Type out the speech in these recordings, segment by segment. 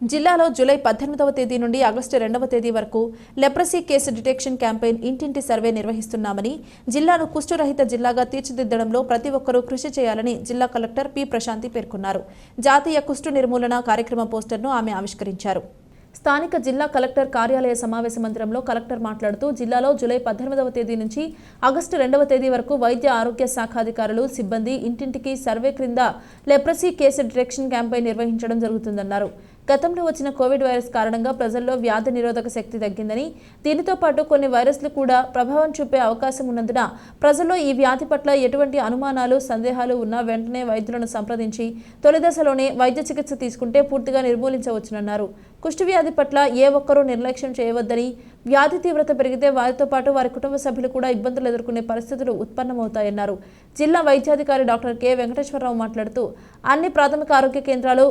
జిల్లాలో జూలై పద్దెనిమిదవ తేదీ నుండి ఆగస్టు రెండవ తేదీ వరకు లెప్రసీ కేసు డిటెక్షన్ క్యాంపెయిన్ ఇంటింటి సర్వే నిర్వహిస్తున్నామని జిల్లాను కుష్ఠరహిత జిల్లాగా తీర్చిదిద్దడంలో ప్రతి ఒక్కరూ కృషి చేయాలని జిల్లా కలెక్టర్ పి ప్రశాంతి పేర్కొన్నారు. జాతీయ కుష్ఠు నిర్మూలన కార్యక్రమ పోస్టర్ను ఆమె ఆవిష్కరించారు. స్థానిక జిల్లా కలెక్టర్ కార్యాలయ సమావేశ మందిరంలో కలెక్టర్ మాట్లాడుతూ జిల్లాలో జూలై పద్దెనిమిదవ తేదీ నుంచి ఆగస్టు రెండవ తేదీ వరకు వైద్య ఆరోగ్య శాఖ అధికారులు సిబ్బంది ఇంటింటికి సర్వే క్రింద లెప్రసీ కేసు డిటెక్షన్ క్యాంపెయిన్ నిర్వహించడం జరుగుతుందన్నారు. గతంలో వచ్చిన కోవిడ్ వైరస్ కారణంగా ప్రజల్లో వ్యాధి నిరోధక శక్తి తగ్గిందని దీనితో పాటు కొన్ని వైరస్లు కూడా ప్రభావం చూపే అవకాశం ఉన్నందున ప్రజల్లో ఈ వ్యాధి పట్ల ఎటువంటి అనుమానాలు సందేహాలు ఉన్నా వెంటనే వైద్యులను సంప్రదించి తొలి దశలోనే వైద్య చికిత్స తీసుకుంటే పూర్తిగా నిర్మూలించవచ్చునన్నారు. కుష్టు వ్యాధి పట్ల ఏ ఒక్కరూ నిర్లక్ష్యం చేయవద్దని వ్యాధి తీవ్రత పెరిగితే వారితో పాటు వారి కుటుంబ సభ్యులు కూడా ఇబ్బందులు ఎదుర్కొనే పరిస్థితులు ఉత్పన్నమవుతాయన్నారు. జిల్లా వైద్యాధికారి డాక్టర్ కె. వెంకటేశ్వరరావు మాట్లాడుతూ అన్ని ప్రాథమిక ఆరోగ్య కేంద్రాలు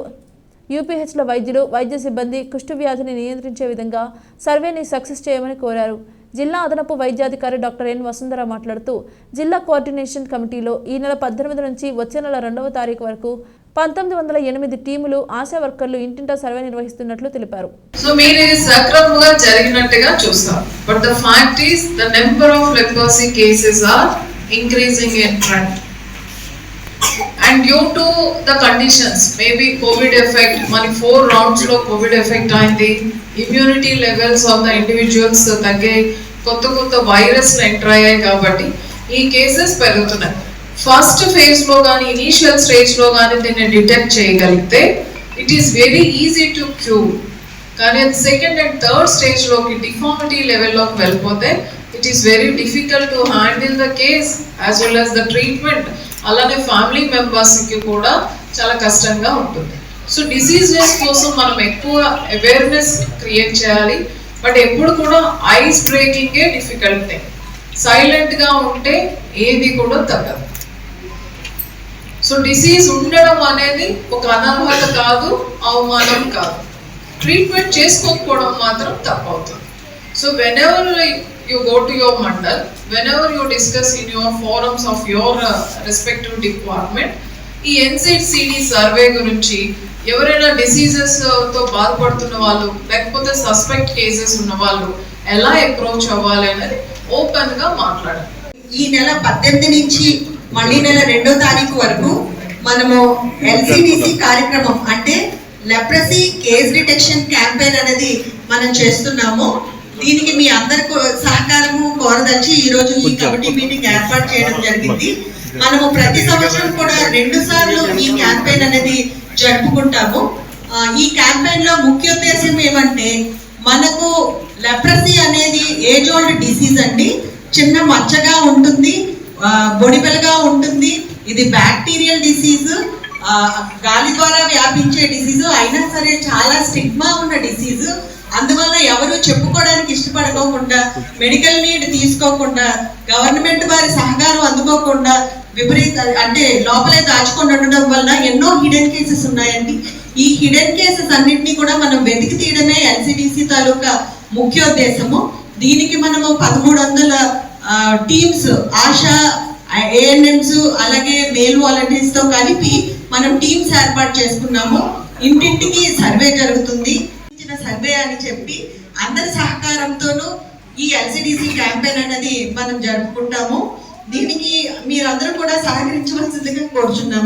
యూపీహెచ్ల వైద్యులు వైద్య సిబ్బంది కుష్టు వ్యాధిని నియంత్రించే విధంగా సర్వేని సక్సెస్ చేయమని కోరారు. జిల్లా అదనపు వైద్యాధికారి డాక్టర్ ఎన్ వసుంధర మాట్లాడుతూ జిల్లా కోఆర్డినేషన్ కమిటీలో ఈ నెల పద్దెనిమిది నుంచి వచ్చే నెల రెండవ తారీఖు వరకు పంతొమ్మిది వందల ఎనిమిది టీములు ఆశా వర్కర్లు ఇంటింటా సర్వే నిర్వహిస్తున్నట్లు తెలిపారు. సో మీరు ఇది సక్రమంగా జరిగినట్టుగా చూస్తారు. But the fact is the number of leprosy cases are increasing in trend and due to the conditions maybe covid effect మన ఫోర్ రౌండ్స్లో కోవిడ్ ఎఫెక్ట్ అయింది. Immunity levels of the individuals తగ్గాయి. కొత్త కొత్త వైరస్ ఎంటర్ అయ్యాయి కాబట్టి ఈ cases పెరుగుతున్నాయి. ఫస్ట్ ఫేజ్లో కానీ ఇనీషియల్ స్టేజ్లో కానీ దీన్ని డిటెక్ట్ చేయగలిగితే it is very easy to cure కానీ అది సెకండ్ అండ్ థర్డ్ స్టేజ్లోకి డిఫార్మిటీ లెవెల్లోకి వెళ్ళిపోతే it is very difficult to handle the case as well as the treatment అలానే ఫ్యామిలీ మెంబర్స్కి కూడా చాలా కష్టంగా ఉంటుంది. సో డిసీజెస్ కోసం మనం ఎక్కువ అవేర్నెస్ క్రియేట్ చేయాలి. బట్ ఎప్పుడు కూడా ఐస్ బ్రేకింగే డిఫికల్ట్ థింగ్ సైలెంట్గా ఉంటే ఏది కూడా తగ్గదు. సో డిసీజ్ ఉండడం అనేది ఒక అనర్హత కాదు అవమానం కాదు. ట్రీట్మెంట్ చేసుకోకపోవడం మాత్రం తప్పవుతుంది. So whenever you go to your mandal whenever you discuss in your forums of your respective department ఈ ఎన్సెట్ సిడి సర్వే గురించి ఎవరైనా డిసీజెస్ uh, తో బాధపడుతున్న వాళ్ళు లేకపోతే సస్పెక్ట్ కేసెస్ ఉన్న వాళ్ళు ఎలా అప్రోచ్ అవ్వాలి అనేది ఓపెన్గా మాట్లాడాలి. ఈ నెల పద్దెనిమిది నుంచి మళ్ళీ నెల రెండో తారీఖు వరకు మనము ఎల్సిడిసి కార్యక్రమం అంటే లెప్రసీ కేస్ డిటెక్షన్ క్యాంపెయిన్ అనేది మనం చేస్తున్నాము. దీనికి మీ అందరికీ కోరదలిచి ఈ రోజు ఈ కమిటీ మీటింగ్ ఏర్పాటు చేయడం జరిగింది. మనము ప్రతి సంవత్సరం కూడా రెండు సార్లు ఈ క్యాంపెయిన్ అనేది జరుపుకుంటాము. ఈ క్యాంపెయిన్లో ముఖ్య ఉద్దేశం ఏమంటే మనకు లెప్రసీ అనేది ఏజ్ ఓల్డ్ డిసీజ్ అండి. చిన్న మచ్చగా ఉంటుంది బొడిపెలగా ఉంటుంది. ఇది బ్యాక్టీరియల్ డిసీజ్ గాలి ద్వారా వ్యాపించే డిసీజ్ అయినా సరే చాలా స్టిగ్మా ఉన్న డిసీజ్ అందువల్ల ఎవరు చెప్పుకోవడానికి ఇష్టపడకోకుండా మెడికల్ నీడ్ తీసుకోకుండా గవర్నమెంట్ వారి సహకారం అందుకోకుండా విపరీత అంటే లోపలే దాచుకొని ఉండడం వల్ల ఎన్నో హిడెన్ కేసెస్ ఉన్నాయండి. ఈ హిడెన్ కేసెస్ అన్నింటినీ కూడా మనం వెతికి తీయడమే ఎన్సిడిసి తాలూకా ముఖ్య ఉద్దేశము. దీనికి మనము పదమూడు వందల టీమ్స్ ఆశా ఏఎన్ఎంస్ అలాగే మేల్ వాలంటీర్స్తో కలిపి మనం టీమ్స్ ఏర్పాటు చేసుకున్నాము. ఇంటింటికి సర్వే జరుగుతుంది. సర్వే అని చెప్పి అందరి సహకారంతోనూ ఈ ఎల్సిడిసి క్యాంపెయిన్ అనేది మనం జరుపుకుంటాము. దీనికి మీరందరూ కూడా సహకరించవలసిందిగా కోరుచున్నామండి.